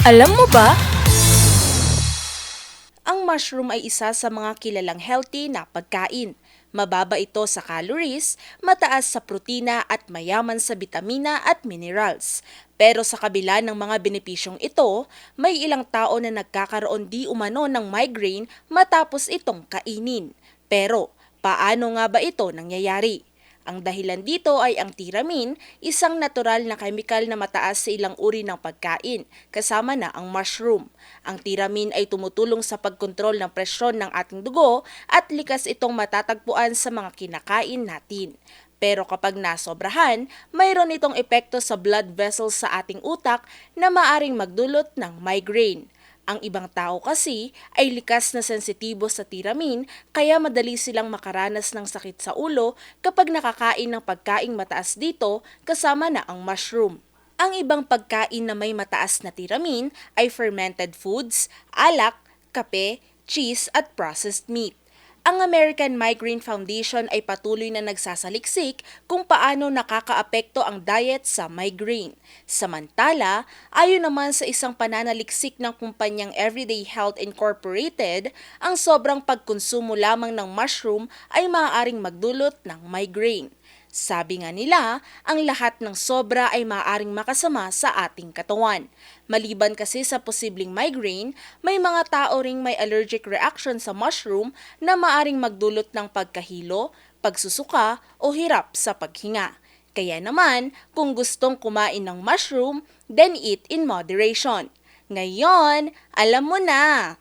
Alam mo ba? Ang mushroom ay isa sa mga kilalang healthy na pagkain. Mababa ito sa calories, mataas sa protina at mayaman sa bitamina at minerals. Pero sa kabila ng mga benepisyong ito, may ilang tao na nagkakaroon di umano ng migraine matapos itong kainin. Pero paano nga ba ito nangyayari? Ang dahilan dito ay ang tiramine, isang natural na chemical na mataas sa ilang uri ng pagkain, kasama na ang mushroom. Ang tiramine ay tumutulong sa pagkontrol ng presyon ng ating dugo at likas itong matatagpuan sa mga kinakain natin. Pero kapag nasobrahan, mayroon itong epekto sa blood vessels sa ating utak na maaring magdulot ng migraine. Ang ibang tao kasi ay likas na sensitibo sa tiramine kaya madali silang makaranas ng sakit sa ulo kapag nakakain ng pagkaing mataas dito kasama na ang mushroom. Ang ibang pagkain na may mataas na tiramine ay fermented foods, alak, kape, cheese at processed meat. Ang American Migraine Foundation ay patuloy na nagsasaliksik kung paano nakakaapekto ang diet sa migraine. Samantala, ayon naman sa isang pananaliksik ng kumpanyang Everyday Health Incorporated, ang sobrang pagkonsumo lamang ng mushroom ay maaaring magdulot ng migraine. Sabi nga nila, ang lahat ng sobra ay maaaring makasama sa ating katawan. Maliban kasi sa posibleng migraine, may mga tao ring may allergic reaction sa mushroom na maaring magdulot ng pagkahilo, pagsusuka o hirap sa paghinga. Kaya naman, kung gustong kumain ng mushroom, then eat in moderation. Ngayon, alam mo na!